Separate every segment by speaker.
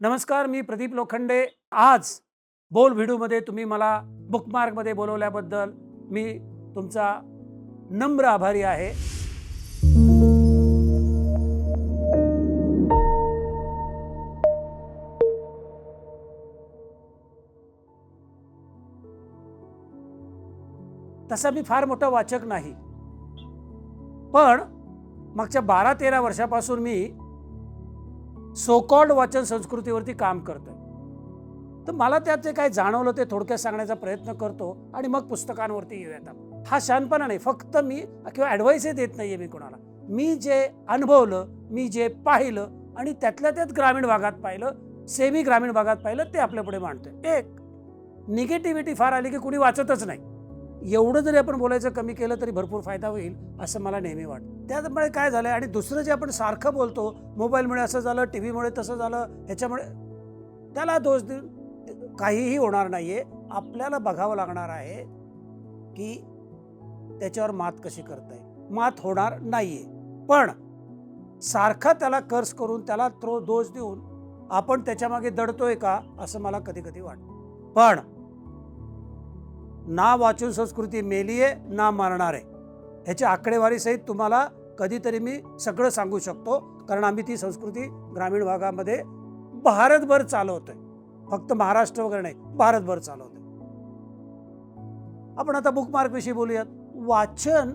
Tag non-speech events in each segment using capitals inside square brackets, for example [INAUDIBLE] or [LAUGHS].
Speaker 1: नमस्कार मी प्रदीप लोखंडे. आज बोल व्हिडिओमध्ये तुम्ही मला बुकमार्कमध्ये बोलवल्याबद्दल मी तुमचा नम्र आभारी आहे. तसा मी फार मोठा वाचक नाही. पण मागच्या बारा तेरा वर्षापासून मी सोकॉल्ड वाचन संस्कृतीवरती काम करतं तर मला त्यात जे काय जाणवलं ते थोडक्यात सांगण्याचा प्रयत्न करतो आणि मग पुस्तकांवरती येऊयात हा शानपणा नाही फक्त मी किंवा ॲडवाईसही देत नाही आहे मी कोणाला. मी जे अनुभवलं मी जे पाहिलं आणि त्यातल्या त्यात ग्रामीण भागात पाहिलं सेमी ग्रामीण भागात पाहिलं ते आपल्यापुढे मांडतोय. एक निगेटिव्हिटी फार आली की कुणी वाचतच नाही. एवढं जरी आपण बोलायचं कमी केलं तरी भरपूर फायदा होईल असं मला नेहमी वाटतं. त्यामुळे काय झालं आणि दुसरं जे आपण सारखं बोलतो मोबाईलमुळे असं झालं टी व्हीमुळे तसं झालं ह्याच्यामुळे त्याला दोष देऊन काहीही होणार नाही आहे आपल्याला बघावं लागणार आहे की त्याच्यावर मात कशी करता येईल मात होणार नाही आहे पण सारखा त्याला कर्स करून त्याला त्रो दोष देऊन आपण त्याच्यामागे दडतोय का असं मला कधी कधी वाटतं. पण ना वाचून संस्कृती मेलीये ना मारणार. आहे ह्याच्या आकडेवारीसहित तुम्हाला कधीतरी मी सगळं सांगू शकतो कारण आम्ही ती संस्कृती ग्रामीण भागामध्ये भारतभर चालवतोय. फक्त महाराष्ट्र वगैरे नाही भारतभर चालवतोय. आपण आता बुकमार्कविषयी बोलूयात. वाचन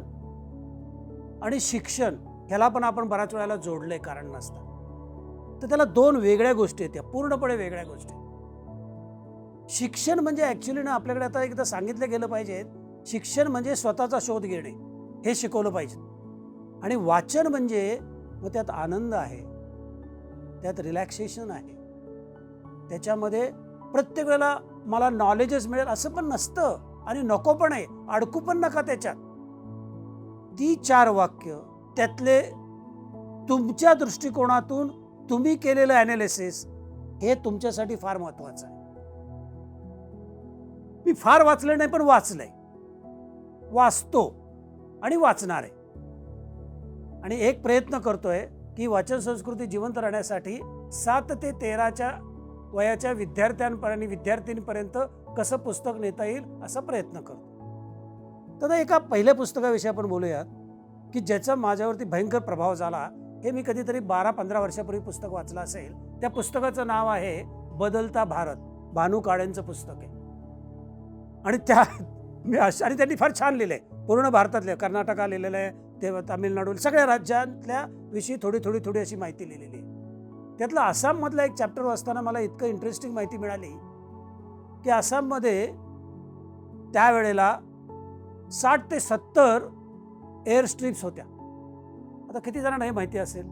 Speaker 1: आणि शिक्षण ह्याला पण आपण बऱ्याच वेळेला जोडलंय कारण नसतं तर त्याला दोन वेगळ्या गोष्टी आहेत त्या पूर्णपणे वेगळ्या गोष्टी शिक्षण म्हणजे ॲक्च्युली ना आपल्याकडे आता एकदा सांगितलं गेलं पाहिजे. शिक्षण म्हणजे स्वतःचा शोध घेणे. हे शिकवलं पाहिजे. आणि वाचन म्हणजे मग त्यात आनंद आहे. त्यात रिलॅक्सेशन आहे. त्याच्यामध्ये प्रत्येक वेळेला मला नॉलेजच मिळेल असं पण नसतं. आणि नको पण आहे. अडकू पण नका त्याच्यात. ती चार वाक्य त्यातले तुमच्या दृष्टिकोनातून तुम्ही केलेलं ॲनालिसिस हे तुमच्यासाठी फार महत्त्वाचं आहे. मी फार वाचलं नाही पण वाचलंय. वाचतो आणि वाचणार आहे. आणि एक प्रयत्न करतोय की वाचन संस्कृती जिवंत राहण्यासाठी सात ते तेराच्या वयाच्या विद्यार्थ्यांपर्यंत विद्यार्थींपर्यंत कसं पुस्तक नेता येईल असा प्रयत्न करतो. तर एका पहिल्या पुस्तकाविषयी आपण बोलूयात की ज्याचा माझ्यावरती भयंकर प्रभाव झाला हे मी कधीतरी बारा पंधरा वर्षापूर्वी पुस्तक वाचलं असेल. त्या पुस्तकाचं नाव आहे बदलता भारत भानू काळेंचं पुस्तक आहे. आणि त्या मी अश- आणि त्यांनी फार छान लिहिलंय. पूर्ण भारतातले कर्नाटका लिहिलेलं आहे ते तामिळनाडू सगळ्या राज्यातल्या विषयी थोडी थोडी थोडी अशी माहिती लिहिलेली आहे. त्यातलं आसाममधला एक चॅप्टर वाचताना मला इतकं इंटरेस्टिंग माहिती मिळाली की आसाममध्ये त्यावेळेला साठ ते सत्तर एअर स्ट्रिप्स होत्या. आता किती जणांना हे माहिती असेल?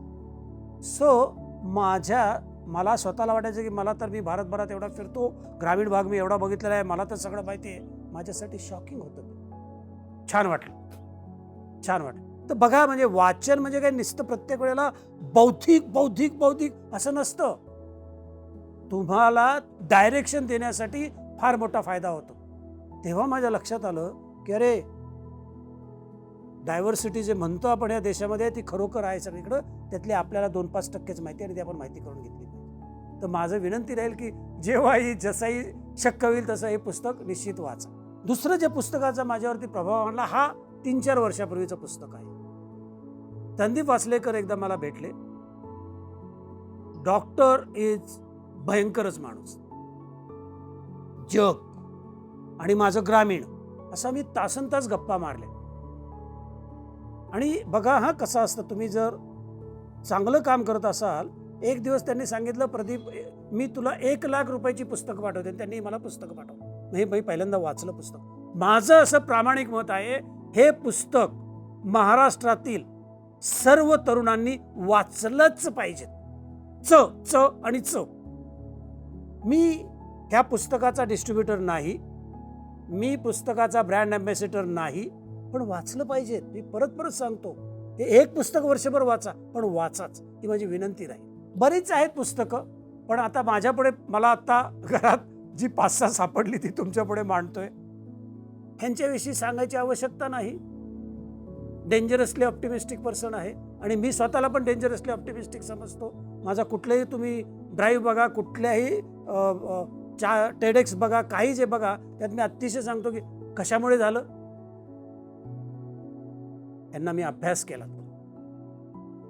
Speaker 1: सो माझ्या मला स्वतःला वाटायचं की मला तर मी भारतभरात एवढा फिरतो ग्रामीण भाग मी एवढा बघितलेला आहे मला तर सगळं माहिती आहे. माझ्यासाठी शॉकिंग होतं छान वाटलं. छान वाटलं. तर बघा म्हणजे वाचन म्हणजे काय नुसतं प्रत्येक वेळेला बौद्धिक बौद्धिक बौद्धिक असं नसतं. तुम्हाला डायरेक्शन देण्यासाठी फार मोठा फायदा होतो. तेव्हा माझ्या लक्षात आलं की अरे डायव्हर्सिटी जे म्हणतो आपण या देशामध्ये ती खरोखर आहे सगळीकडं. त्यातली आपल्याला दोन पाच टक्केच माहिती आणि ती आपण माहिती करून घेतली. पाहिजे तर माझं विनंती राहील की जेव्हाही जसंही शक्य होईल तसं हे पुस्तक निश्चित वाचा. दुसरं जे पुस्तकाचा माझ्यावरती प्रभाव आणला हा तीन चार वर्षापूर्वीचं पुस्तक आहे. संदीप वासलेकर एकदा मला भेटले. डॉक्टर इज भयंकरच माणूस. जग आणि माझं ग्रामीण असा मी तासन तास गप्पा मारले. आणि बघा हा कसं असतं तुम्ही जर चांगलं काम करत असाल एक दिवस त्यांनी सांगितलं प्रदीप मी तुला एक लाख रुपयाची पुस्तकं पाठवते. त्यांनी मला पुस्तक पाठवलं. हे मी पहिल्यांदा वाचलं पुस्तक. माझं असं प्रामाणिक मत आहे हे पुस्तक महाराष्ट्रातील सर्व तरुणांनी वाचलंच पाहिजे. च च आणि च. मी ह्या पुस्तकाचा डिस्ट्रीब्युटर नाही मी पुस्तकाचा ब्रँड अँबॅसेडर नाही पण वाचलं पाहिजे. मी परत परत सांगतो हे एक पुस्तक वर्षभर वाचा पण वाचाच. ही माझी विनंती राहील. बरीच आहेत पुस्तकं पण आता माझ्यापुढे मला आता घरात जी पाच सहा सापडली ती तुमच्यापुढे मांडतोय. ह्यांच्याविषयी सांगायची आवश्यकता नाही. डेंजरसली ऑप्टिमिस्टिक पर्सन आहे आणि मी स्वतःला पण डेंजरसली ऑप्टिमिस्टिक समजतो. माझा कुठलंही तुम्ही ड्राईव्ह बघा कुठल्याही चा टेडेक्स बघा काही जे बघा त्यात मी अतिशय सांगतो की कशामुळे झालं? यांना मी अभ्यास केला.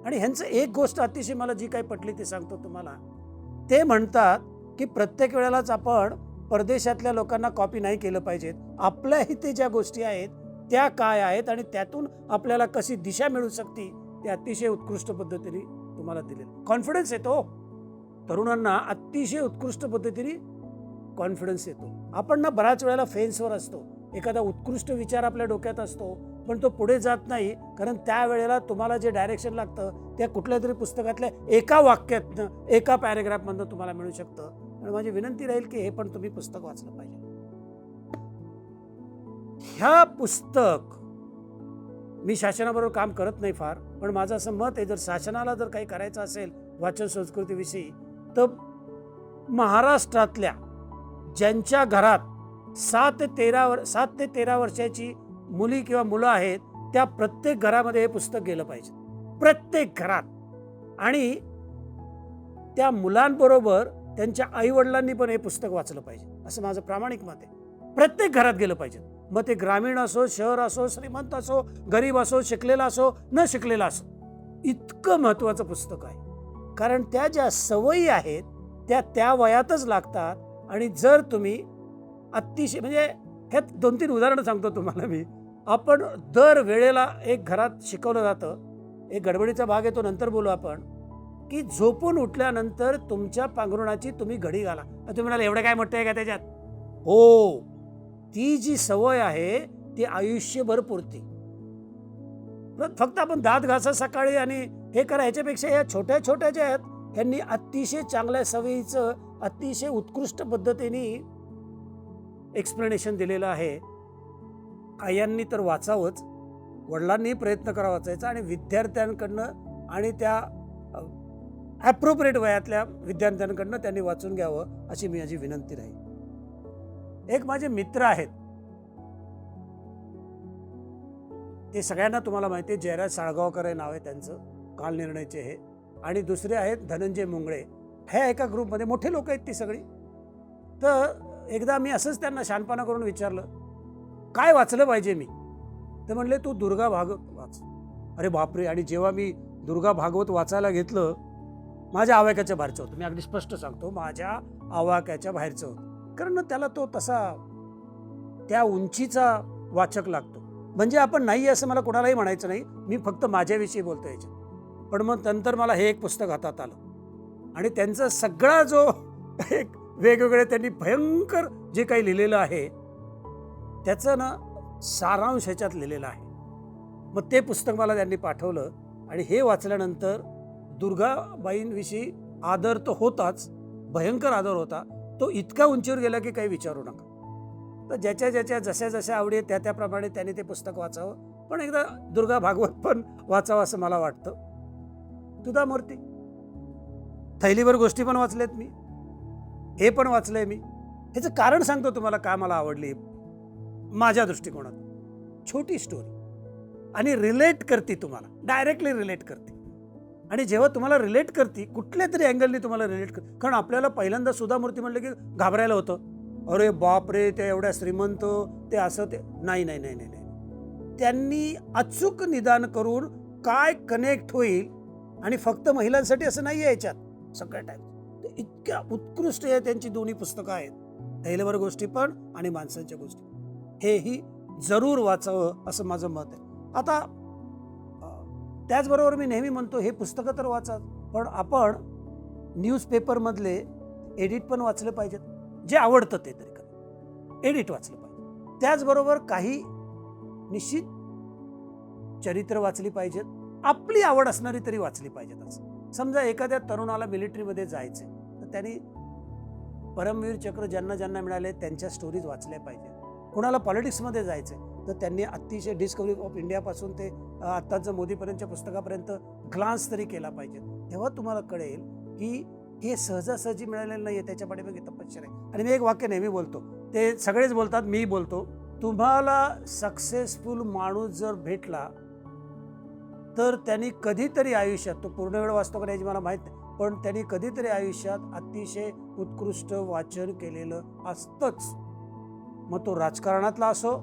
Speaker 1: आणि ह्यांचं एक गोष्ट अतिशय मला जी काही पटली ती सांगतो तुम्हाला. ते म्हणतात की प्रत्येक वेळेलाच आपण परदेशातल्या लोकांना कॉपी नाही केलं पाहिजेत. आपल्या इथे ज्या गोष्टी आहेत त्या काय आहेत आणि त्यातून आपल्याला कशी दिशा मिळू शकते ते अतिशय उत्कृष्ट पद्धतीने तुम्हाला दिले कॉन्फिडन्स येतो हो. तरुणांना अतिशय उत्कृष्ट पद्धतीने कॉन्फिडन्स येतो. आपण ना बऱ्याच वेळेला फेन्सवर असतो. एखादा उत्कृष्ट विचार आपल्या डोक्यात असतो. पण तो पुढे जात नाही कारण त्यावेळेला तुम्हाला जे डायरेक्शन लागतं त्या कुठल्या तरी पुस्तकातल्या एका वाक्यातनं एका पॅरेग्राफमधनं तुम्हाला मिळू शकतं. आणि माझी विनंती राहील की हे पण तुम्ही पुस्तक वाचलं पाहिजे. ह्या पुस्तक मी शासनाबरोबर काम करत नाही फार पण माझं असं मत आहे जर शासनाला जर काही करायचं असेल वाचन संस्कृतीविषयी तर महाराष्ट्रातल्या ज्यांच्या घरात सात ते तेरा वर सात ते तेरा वर्षाची मुली किंवा मुलं आहेत त्या प्रत्येक घरामध्ये हे पुस्तक गेलं पाहिजे. प्रत्येक घरात. आणि त्या मुलांबरोबर त्यांच्या आईवडिलांनी पण हे पुस्तक वाचलं पाहिजे. असं माझं प्रामाणिक मत आहे. प्रत्येक घरात गेलं पाहिजे. मग ते ग्रामीण असो शहर असो श्रीमंत असो गरीब असो शिकलेला असो न शिकलेला असो इतकं महत्त्वाचं पुस्तक आहे. कारण त्या ज्या सवयी आहेत त्या त्या वयातच लागतात. आणि जर तुम्ही अतिशय म्हणजे ह्यात दोन तीन उदाहरणं सांगतो तुम्हाला मी. आपण दर वेळेला एक घरात शिकवलं जातं. एक गडबडीचा भाग येतो नंतर बोलू आपण. की झोपून उठल्यानंतर तुमच्या पांघरुणाची तुम्ही घडी घाला. आता तुम्ही म्हणाल एवढं काय म्हटलंय का त्याच्यात? हो. ती जी सवय आहे ती आयुष्यभर पुरती. फक्त आपण दात घासा सकाळी आणि हे करा ह्याच्यापेक्षा या छोट्या छोट्या ज्या आहेत ह्यांनी अतिशय चांगल्या सवयीचं अतिशय उत्कृष्ट पद्धतीने एक्सप्लेनेशन दिलेलं आहे. आयांनी तर वाचावंच. वडिलांनी प्रयत्न करा वाचायचा आणि विद्यार्थ्यांकडनं आणि त्या ॲप्रोप्रिएट वयातल्या विद्यार्थ्यांकडनं त्यांनी वाचून घ्यावं अशी मी माझी विनंती राहील. एक माझे मित्र आहेत. ते सगळ्यांना तुम्हाला माहिती आहे जयराज साळगावकर हे नाव आहे त्यांचं काल निर्णयचे हे. आणि दुसरे आहेत धनंजय मुंगळे. ह्या एका ग्रुपमध्ये मोठे लोक आहेत ती सगळी. तर एकदा मी असंच त्यांना शानपणा करून विचारलं काय वाचलं पाहिजे मी? तर म्हणले तू दुर्गा भागवत वाच. अरे बापरे आणि जेव्हा मी दुर्गा भागवत वाचायला घेतलं माझ्या आवाक्याच्या बाहेरचं होतं. मी अगदी स्पष्ट सांगतो माझ्या आवाक्याच्या बाहेरचं होतं. कारण त्याला तो तसा त्या उंचीचा वाचक लागतो. म्हणजे आपण नाही असं मला कोणालाही म्हणायचं नाही. मी फक्त माझ्याविषयी बोलतो याच्यात. पण मग नंतर मला हे एक पुस्तक हातात आलं. आणि त्यांचा सगळा जो एक वेगवेगळे त्यांनी भयंकर जे काही लिहिलेलं आहे त्याचं ना सारांश ह्याच्यात लिहिलेलं आहे. मग ते पुस्तक मला त्यांनी पाठवलं आणि हे वाचल्यानंतर दुर्गाबाईंविषयी आदर तर होताच भयंकर आदर होता. तो इतका उंचीवर गेला की काही विचारू नका. तर ज्याच्या ज्याच्या जशा जशा आवडी त्या त्याप्रमाणे त्याने ते पुस्तक वाचावं. पण एकदा दुर्गा भागवत पण वाचावं असं मला वाटतं. तुधा मूर्ती थैलीवर गोष्टी पण वाचल्यात मी. हे पण वाचलंय मी. ह्याचं कारण सांगतो तुम्हाला का मला आवडली. माझ्या दृष्टिकोनात छोटी स्टोरी आणि रिलेट करते तुम्हाला. डायरेक्टली रिलेट करते. आणि जेव्हा तुम्हाला रिलेट करते कुठल्या तरी अँगलनी तुम्हाला रिलेट करते. कारण आपल्याला पहिल्यांदा सुधा मूर्ती म्हटलं की घाबरायला होतं. अरे बाप रे ते एवढ्या श्रीमंत ते असं ते नाही नाही नाही नाही नाही. त्यांनी अचूक निदान करून काय कनेक्ट होईल आणि फक्त महिलांसाठी असं नाही आहे याच्यात. सगळ्या टाईम ते इतक्या उत्कृष्ट आहे त्यांची दोन्ही पुस्तकं आहेत. थैलवर गोष्टी पण आणि माणसांच्या गोष्टी. हेही जरूर वाचावं असं माझं मत आहे. आता त्याचबरोबर मी नेहमी म्हणतो हे पुस्तकं तर वाचा पण आपण न्यूजपेपरमधले एडिट पण वाचले पाहिजेत. जे आवडतं ते तरी करा. एडिट वाचलं पाहिजे. त्याचबरोबर काही निश्चित चरित्र वाचली पाहिजेत. आपली आवड असणारी तरी वाचली पाहिजेत असं. समजा एखाद्या तरुणाला मिलिटरीमध्ये जायचं तर त्यांनी परमवीर चक्र ज्यांना ज्यांना मिळाले त्यांच्या स्टोरीज वाचल्या पाहिजेत. कुणाला पॉलिटिक्समध्ये जायचं आहे तर त्यांनी अतिशय डिस्कवरी ऑफ इंडियापासून ते आत्ताचं मोदीपर्यंतच्या पुस्तकापर्यंत ग्लान्स तरी केला पाहिजे. तेव्हा तुम्हाला कळेल की हे सहजासहजी मिळालेलं नाही आहे त्याच्या पाठीमागे तपश्चर आहे. आणि मी एक वाक्य नेहमी बोलतो ते सगळेच बोलतात मी बोलतो तुम्हाला सक्सेसफुल माणूस जर भेटला तर त्यांनी कधीतरी आयुष्यात तो पूर्ण वेळ वाचतो का नाही याची मला माहीत नाही पण त्यांनी कधीतरी आयुष्यात अतिशय उत्कृष्ट वाचन केलेलं असतंच. मग तो राजकारणातला असो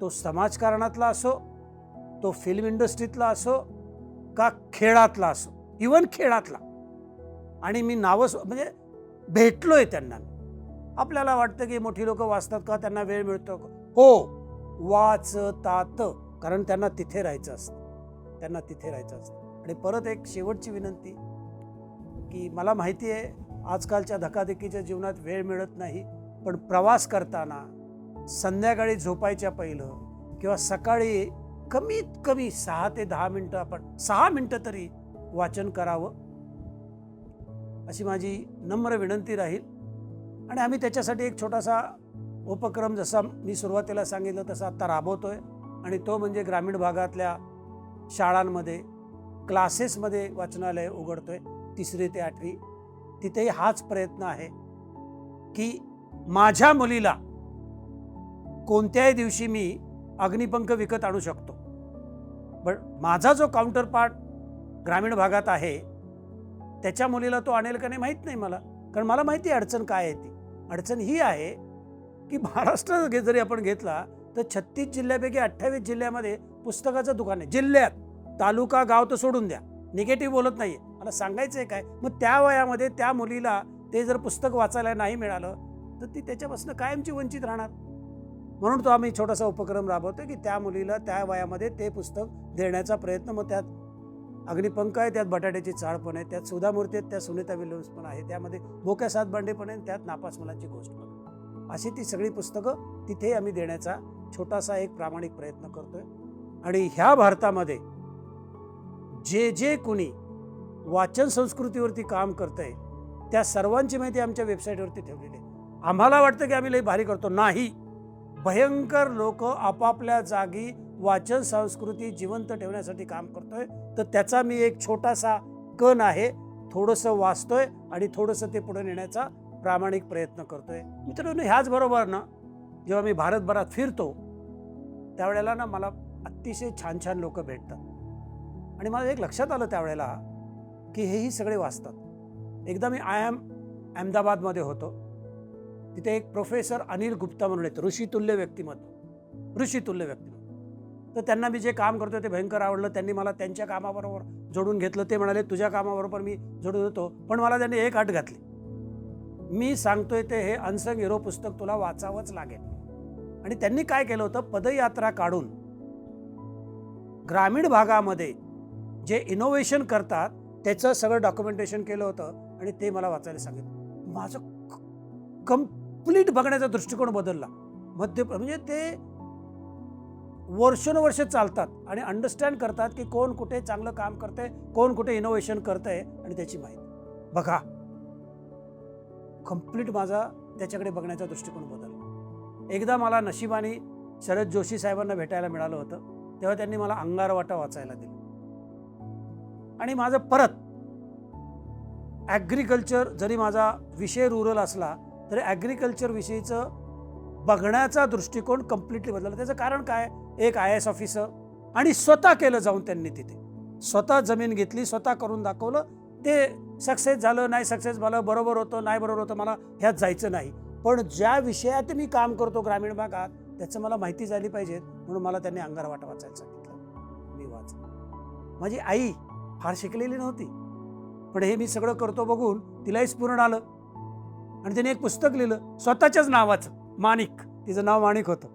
Speaker 1: तो समाजकारणातला असो तो फिल्म इंडस्ट्रीतला असो का खेळातला असो इवन खेळातला. आणि मी नावं म्हणजे म्हणजे भेटलोय त्यांना. आपल्याला वाटतं की मोठी लोक वाचतात का त्यांना वेळ मिळतो का? हो वाचतात. कारण त्यांना तिथे राहायचं असतं. त्यांना तिथे राहायचं असतं. आणि परत एक शेवटची विनंती की मला माहिती आहे आजकालच्या धकाधकीच्या जीवनात वेळ मिळत नाही. पण प्रवास करताना संध्याकाळी झोपायच्या पहिलं किंवा सकाळी कमीत कमी सहा ते दहा मिनटं आपण सहा मिनटं तरी वाचन करावं अशी माझी नम्र विनंती राहील. आणि आम्ही त्याच्यासाठी एक छोटासा उपक्रम जसा मी सुरुवातीला सांगितलं तसा आत्ता आहे आणि तो म्हणजे ग्रामीण भागातल्या शाळांमध्ये क्लासेसमध्ये वाचनालय उघडतो आहे तिसरी ते आठवी. तिथेही हाच प्रयत्न आहे की माझ्या मुलीला कोणत्याही दिवशी मी अग्निपंख विकत आणू शकतो. पण माझा जो काउंटर पार्ट ग्रामीण भागात आहे त्याच्या मुलीला तो आणेल का नाही माहीत नाही मला. कारण मला माहिती आहे अडचण काय आहे ती. अडचण ही आहे की महाराष्ट्र घे- जरी आपण घेतला तर छत्तीस जिल्ह्यापैकी अठ्ठावीस जिल्ह्यामध्ये पुस्तकाचं दुकान आहे. जिल्ह्यात. तालुका गाव तर सोडून द्या. निगेटिव्ह बोलत नाहीये. मला सांगायचं आहे काय? मग त्या वयामध्ये त्या मुलीला ते जर पुस्तक वाचायला नाही मिळालं तर ती त्याच्यापासून कायमची वंचित राहणार. म्हणून तो आम्ही छोटासा उपक्रम राबवतो की त्या मुलीला त्या वयामध्ये ते पुस्तक देण्याचा प्रयत्न. मग त्यात अग्निपंख आहे त्यात बटाट्याची चाळ पण आहे त्यात सुधा मूर्ती आहेत त्यात सुनीता विल्यम्स पण आहे. त्यामध्ये बोक्या सात बांडे पण आहे त्यात नापास मुलांची गोष्ट पण अशी ती सगळी पुस्तकं तिथे आम्ही देण्याचा छोटासा एक प्रामाणिक प्रयत्न करतोय. आणि ह्या भारतामध्ये जे जे कुणी वाचन संस्कृतीवरती काम करतंय त्या सर्वांची माहिती आमच्या वेबसाईटवरती ठेवलेली आहे. आम्हाला वाटतं की आम्ही लई भारी करतो. नाही. भयंकर लोक आपापल्या जागी वाचन संस्कृती जिवंत ठेवण्यासाठी काम करतोय. तर त्याचा मी एक छोटासा कण आहे. थोडंसं वाचतोय आणि थोडंसं ते पुढे नेण्याचा प्रामाणिक प्रयत्न करतोय. मित्रांनो ह्याचबरोबर ना जेव्हा मी भारतभरात फिरतो त्यावेळेला ना मला अतिशय छान छान लोक भेटतात. आणि मला एक लक्षात आलं त्यावेळेला की हेही सगळे वाचतात. एकदा मी आय एम अहमदाबादमध्ये होतो. तिथे एक प्रोफेसर अनिल गुप्ता म्हणून आहेत ऋषितुल्य व्यक्तिमत्व. ऋषितुल्य व्यक्तिमत्व. तर त्यांना मी जे काम करतो ते भयंकर आवडलं. त्यांनी मला त्यांच्या कामाबरोबर जोडून घेतलं. ते म्हणाले तुझ्या कामाबरोबर मी जोडून होतो पण मला त्यांनी एक अट घातली. मी सांगतोय ते हे अनसंग हिरो पुस्तक तुला वाचावंच लागेल. आणि त्यांनी काय केलं होतं? पदयात्रा काढून ग्रामीण भागामध्ये जे इनोव्हेशन करतात त्याचं सगळं डॉक्युमेंटेशन केलं होतं आणि ते मला वाचायला सांगितलं. माझं कम कंप्लीट बघण्याचा दृष्टिकोन बदलला. मध्य म्हणजे ते वर्षानुवर्ष चालतात आणि अंडरस्टँड करतात की कोण कुठे चांगलं काम करतंय कोण कुठे इनोव्हेशन करतंय आणि त्याची माहिती. बघा. कंप्लीट माझा त्याच्याकडे बघण्याचा दृष्टिकोन बदलला. एकदा मला नशिबाने शरद जोशी साहेबांना भेटायला मिळालं होतं तेव्हा त्यांनी मला अंगारवाटा वाचायला दिला. आणि माझं परत ॲग्रिकल्चर जरी माझा विषय रुरल असला तर ॲग्रिकल्चरविषयीचं बघण्याचा दृष्टिकोन कम्प्लिटली बदलला. त्याचं कारण काय? एक आय एस ऑफिसर आणि स्वतः केलं जाऊन त्यांनी तिथे. स्वतः जमीन घेतली स्वतः करून दाखवलं. ते सक्सेस झालं नाही सक्सेस झालं बरोबर होतं नाही बरोबर होतं मला ह्यात जायचं नाही. पण ज्या विषयात मी काम करतो ग्रामीण भागात त्याचं मला माहिती झाली पाहिजे म्हणून मला त्यांनी अंगार वाट वाचायला सांगितलं. मी वाच माझी आई फार शिकलेली नव्हती. पण हे मी सगळं करतो बघून तिलाही स्फुरण आलं. आणि त्याने एक पुस्तक लिहिलं स्वतःच्याच नावाचं माणिक. तिचं नाव माणिक होतं.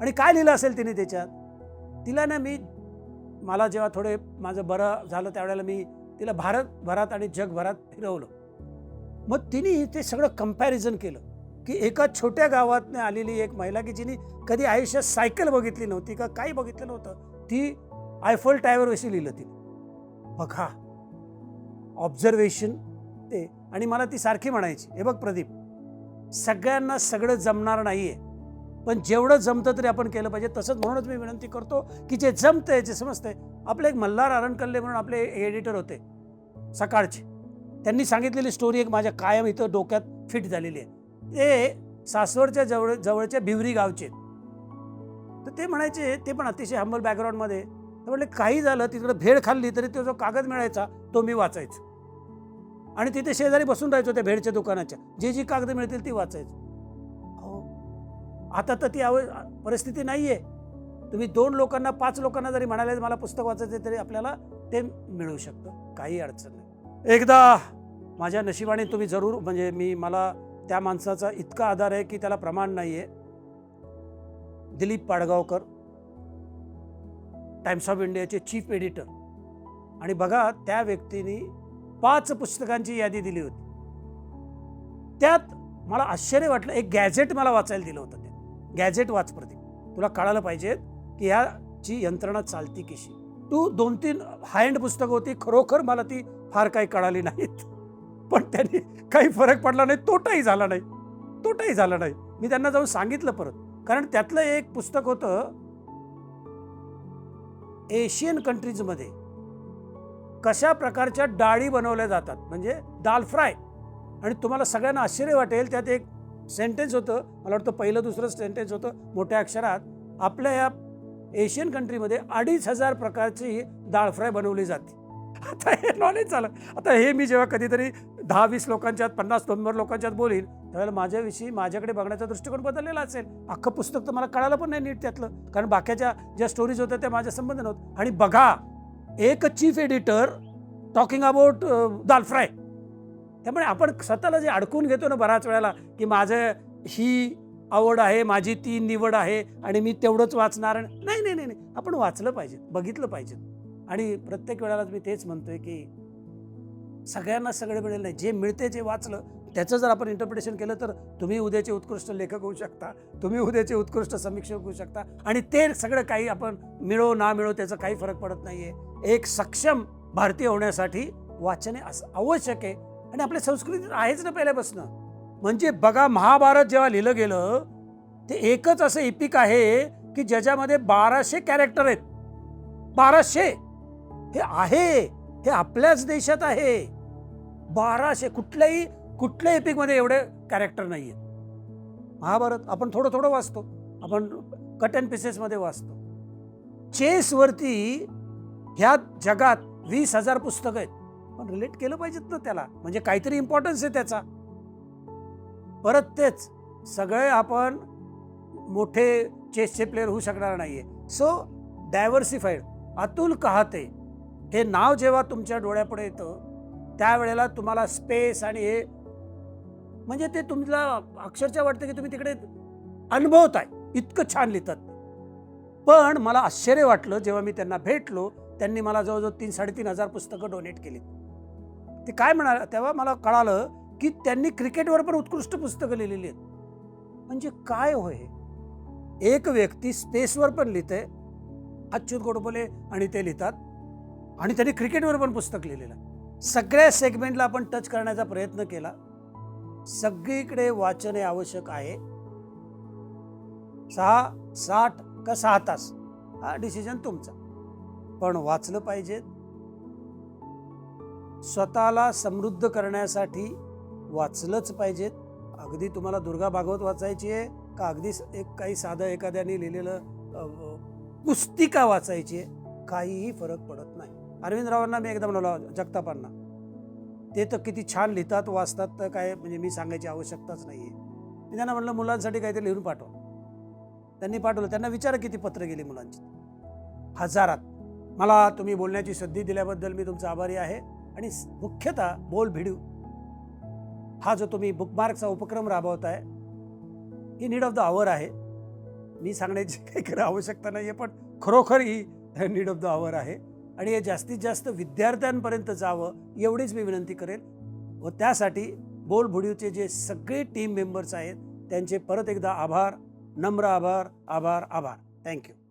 Speaker 1: आणि काय लिहिलं असेल तिने त्याच्यात? तिला ना मी मला जेव्हा थोडे माझं बरं झालं त्यावेळेला मी तिला भारतभरात आणि जगभरात फिरवलं. मग तिने ते सगळं कंपॅरिझन केलं की एका छोट्या गावातनं आलेली एक महिला की जिने कधी आयुष्यात सायकल बघितली नव्हती का काही बघितलं नव्हतं ती आयफल टायरविषयी लिहिलं तिने. बघा. ऑब्झर्वेशन ते. आणि मला ती सारखी म्हणायची हे बघ प्रदीप सगळ्यांना सगळं जमणार नाही आहे पण जेवढं जमतं तरी आपण केलं पाहिजे. तसंच म्हणूनच मी विनंती करतो की जे जमतंय जे समजतंय आपले एक मल्हार अरणकल्ले म्हणून आपले एडिटर होते सकाळचे त्यांनी सांगितलेली स्टोरी एक माझ्या कायम इथं डोक्यात फिट झालेली आहे. ते सासवडच्या जवळ जवळच्या भिवरी गावचे तर ते म्हणायचे ते पण अतिशय हंबल बॅकग्राऊंडमध्ये तर म्हटलं काही झालं तिकडे भेळ खाल्ली तरी तो जो कागद मिळायचा तो मी वाचायचो. आणि तिथे शेजारी बसून राहायचो त्या भेडच्या दुकानाच्या. जे जी कागद मिळतील ती वाचायचो. हो आता तर ती आव परिस्थिती नाही आहे तुम्ही दोन लोकांना पाच लोकांना जरी म्हणाले मला पुस्तक वाचायचं तरी आपल्याला ते मिळू शकतं. काही अडचण नाही. एकदा माझ्या नशिबाने तुम्ही जरूर म्हणजे मी मला त्या माणसाचा इतका आधार आहे की त्याला प्रमाण नाही आहे दिलीप पाडगावकर टाइम्स ऑफ इंडियाचे चीफ एडिटर. आणि बघा त्या व्यक्तीने पाच पुस्तकांची यादी दिली होती. त्यात मला आश्चर्य वाटलं एक गॅझेट मला वाचायला दिलं होतं ते गॅझेट वाच प्रदीप. तुला कळालं पाहिजे की ह्याची यंत्रणा चालती कशी. तू दोन तीन हायएंड पुस्तकं होती खरोखर मला ती फार काही कळाली नाहीत. पण त्यांनी काही फरक पडला नाही तोटाही झाला नाही. तोटाही झाला नाही. मी त्यांना जाऊन सांगितलं परत. कारण त्यातलं एक पुस्तक होतं एशियन कंट्रीजमध्ये कशा प्रकारच्या डाळी बनवल्या जातात? म्हणजे दाल फ्राय. आणि तुम्हाला सगळ्यांना आश्चर्य वाटेल त्यात एक सेंटेन्स होतं. मला वाटतं पहिलं दुसरं सेंटेन्स होतं मोठ्या अक्षरात. आपल्या या एशियन कंट्रीमध्ये अडीच हजार प्रकारची दाळ फ्राय बनवली जाते. आता हे नॉलेज झालं. आता हे मी जेव्हा कधीतरी दहा वीस लोकांच्यात पन्नास शंभर लोकांच्यात बोलीन त्यावेळेला माझ्याविषयी माझ्याकडे बघण्याचा दृष्टिकोन बदललेला असेल. अख्खं पुस्तक तर मला कळालं पण नाही नीट त्यातलं. कारण बाकीच्या ज्या स्टोरीज होत्या त्या माझ्या संबंध नव्हतं. आणि बघा एक chief editor talking about dal fry त्यामुळे आपण स्वतःला जे अडकून घेतो ना बऱ्याच वेळेला की माझं ही आवड आहे माझी ती निवड आहे आणि मी तेवढंच वाचणार नाही नाही नाही नाही. आपण वाचलं पाहिजे बघितलं पाहिजे. आणि प्रत्येक वेळेला मी तेच म्हणतोय की सगळ्यांना सगळं मिळेल नाही. जे मिळते जे वाचलं त्याचं जर आपण इंटरप्रिटेशन केलं तर तुम्ही उद्याचे उत्कृष्ट लेखक होऊ शकता तुम्ही उद्याचे उत्कृष्ट समीक्षक होऊ शकता आणि ते सगळं काही आपण मिळो ना मिळो त्याचा काही फरक पडत नाही आहे एक सक्षम भारतीय होण्यासाठी वाचने असं आवश्यक आहे. आणि आपल्या संस्कृतीत आहेच ना पहिल्यापासून. म्हणजे बघा महाभारत जेव्हा लिहिलं गेलं ते एकच असं इपिक आहे की ज्याच्यामध्ये बाराशे कॅरेक्टर आहेत. बाराशे! हे आहे! हे आपल्याच देशात आहे. बाराशे! कुठल्याही कुठल्या एपिकमध्ये एवढे कॅरेक्टर नाही आहेत महाभारत आपण थोडं थोडं वाचतो. आपण कट अँड पीसेसमध्ये वाचतो. चेसवरती ह्या जगात वीस हजार पुस्तकं आहेत. पण रिलेट केलं पाहिजेत ना त्याला. म्हणजे काहीतरी इम्पॉर्टन्स आहे त्याचा. परत तेच सगळे आपण मोठे चेसचे प्लेअर होऊ शकणार नाही आहे सो डायव्हर्सिफाईड अतुल कहाते. हे नाव जेव्हा तुमच्या डोळ्यापुढे येतं त्यावेळेला तुम्हाला स्पेस आणि हे म्हणजे ते तुम्हाला अक्षरशः वाटतं की तुम्ही तिकडे अनुभवताय. इतकं छान लिहितात. पण मला आश्चर्य वाटलं जेव्हा मी त्यांना भेटलो त्यांनी मला जवळजवळ तीन साडेतीन हजार पुस्तकं डोनेट केली ते काय म्हणाल तेव्हा मला कळालं की त्यांनी क्रिकेटवर पण उत्कृष्ट पुस्तकं लिहिलेली आहेत. म्हणजे काय होय एक व्यक्ती स्पेसवर पण लिहिते अच्युत गोडबोले आणि ते लिहितात आणि त्यांनी क्रिकेटवर पण पुस्तक लिहिलेलं. सगळ्या सेगमेंटला आपण टच करण्याचा प्रयत्न केला. सगळीकडे वाचन हे आवश्यक आहे. सहा साठ का सहा तास? हा डिसिजन तुमचा. पण वाचलं पाहिजे. स्वतःला समृद्ध करण्यासाठी वाचलंच पाहिजेत अगदी तुम्हाला दुर्गा भागवत वाचायची आहे का अगदी एक काही साधं एखाद्याने लिहिलेलं पुस्तिका वाचायची आहे काहीही फरक पडत नाही. अरविंद रावांना मी एकदा म्हणाला जगतापांना ते तर किती छान लिहितात वाचतात तर काय म्हणजे मी सांगायची आवश्यकताच नाही आहे मी त्यांना म्हणलं मुलांसाठी काहीतरी लिहून पाठवा. त्यांनी पाठवलं. त्यांना विचारा किती पत्र गेली मुलांची. हजारात. मला तुम्ही बोलण्याची संधी दिल्याबद्दल मी तुमचा आभारी आहे. आणि मुख्यतः बोल भिडू. हा जो तुम्ही बुकमार्कचा उपक्रम राबवताय ही नीड ऑफ द आवर आहे. मी सांगण्याची [LAUGHS] काही खरं आवश्यकता नाही आहे पण खरोखर ही नीड ऑफ द आवर आहे. आणि हे जास्तीत जास्त विद्यार्थ्यांपर्यंत जावं एवढीच मी विनंती करेल. व त्यासाठी बोल भुडीचे जे सगळे टीम मेंबर्स आहेत त्यांचे परत एकदा आभार नम्र आभार आभार आभार. थँक्यू